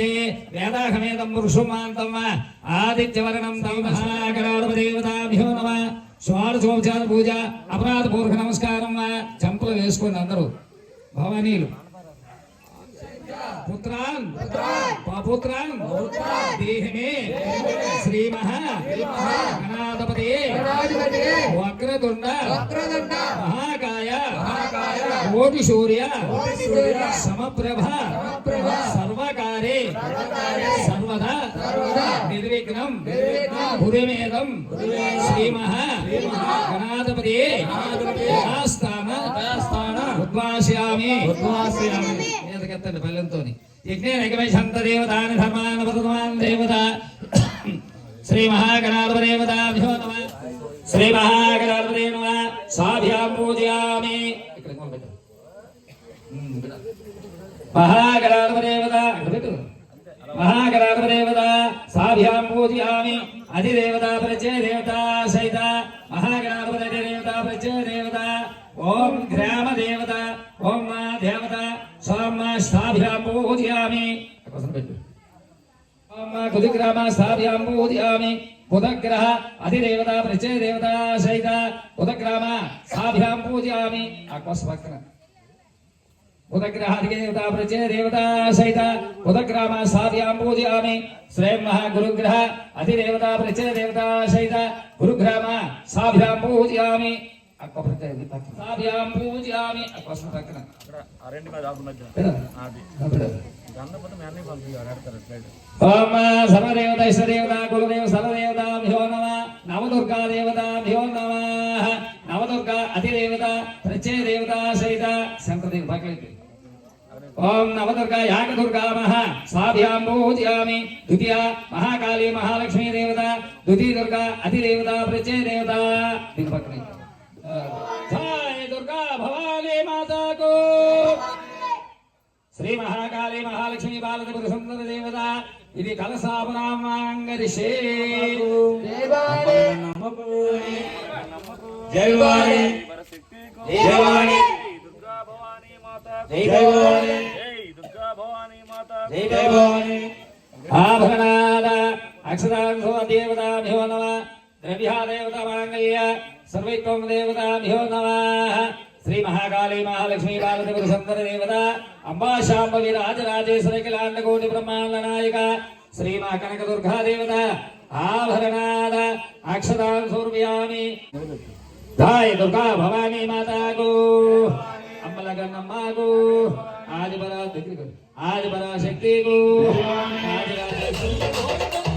నమోషుదే వేదాహమేదం పురుషుమాంతం ఆదిత్యవర్ణం దేవతాభ్యో నమ. స్వార్థోపచార పూజ అపరాధ పూర్వక నమస్కారం చంపలు వేసుకోండి అందరూ. భవానీలు. పుత్రాన్. పపుత్రాన్. దేహమే శ్రీ మహా గణాధిపతి. వక్రతుండ. మహాకాయ కోటి సూర్య. సమప్రభ. సర్వకారే. సర్వదా. నిర్విఘ్నం. హృదయమేదం శ్రీ మహా గణాధిపతి. ఉద్వాస్యామి. మీదకెత్తండి బలంతోని యజ్ఞ సంత దేవతాని ధర్మాన పదమాన్ దేవత. శ్రీ మహాగణాధిపదేవతాభ్యో నమ. శ్రీ మహాగణాధిపదే నమ. సాభ్యాం పూజయామి. మహాగణాధిపదేవత ఇక్కడ మహాగణాధిపదేవత సాభ్యాం పూజయామి. అధిదేవత ప్రచయ దేవత సహిత. మహాగణాధిపతి దేవత ప్రచయ దేవత ఓం గ్రామ దేవత. ఓం మా దేవత సోమ సాభ్యాం పూజయామి కుదిగ్రామ స్థాప్యాం పూజయామి. బుధగ్రహ అధిదేవత ప్రచయ దేవత సహిత. బుధగ్రామ స్థాప్యాం పూజయామి. ఆ కొస పక్కన. బుధగ్రహ అధిదేవత ప్రత్యయ దేవత సహిత బుధగ్రామ స్థాప్యాం పూజయామి శ్రేయం మహా గురుగ్రహ అధిదేవత ప్రత్యయ దేవత సహిత గురుగ్రామ స్థాప్యాం పూజయామి ఆ కొబ్బరికాయ ఉంది పక్కన. స్థాప్యాం పూజయామి ఆ కొస పక్కన ఆ రెండు మీద ఆకు మధ్య పెడదాం. అది పెడదాం. గంధపతి మీ ఓం నవదుర్గా యాగదుర్గా మహ సాభ్యాం పూజయామి ద్వితీయ మహాకాళీ మహాలక్ష్మీ దేవత. ద్వితీయ దుర్గా అతిదేవత ప్రత్యయ దేవత దీని పక్కనైతే జయ దుర్గా భవానీ మాతాకు. శ్రీ మహాకాళీ మహాలక్ష్మి బాలత్రిపుర సుందర దేవత. ఇది కలసాపురామాంగరిషే. జయవాణి జయవాణి మాత జై భవాని జై దుర్గా భవానీ మాత జై భవాని ఆభరణాద అక్షరాంశో దేవతాభ్యో నమ ద్రవ్యా దేవత మాంగళ్య సర్వైత్వం దేవతాభ్యో నమ శ్రీ మహాకాళీ మహాలక్ష్మి బాలత్రిపుర సుందర దేవత అంబా శాంభవి రాజరాజేశ్వరి కిలాండ కోటి బ్రహ్మాండ నాయక శ్రీ మా కనక దుర్గా దేవత ఆభరణాద అక్షరాంశోర్వ్యామి ధాయ్ దుర్గా భవానీ మాతాకు అమ్మల ఆదిపరా దగ్గరికి ఆదిపరా శక్తికు ఆదిరాజేశ్వరికి.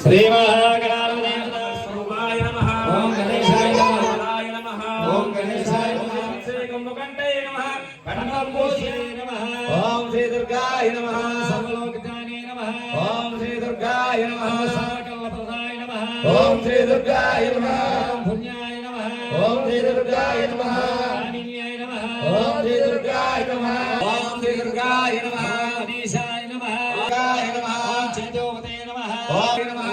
శ్రీ మహాగణాధిపతి స్వరూపాయ నమః ఓం గణేశాయ నమః నమః ఓం గణేశాయ నమః శ్రీ కుంభకంఠాయ నమః కనకంబోధియే నమః ఓం శ్రీ దుర్గాయ నమః సర్వలోకజ్ఞానే నమః ఓం శ్రీ దుర్గాయ నమః ఓం శ్రీ దుర్గాయ నమః చేతోపతే నమః. నమః.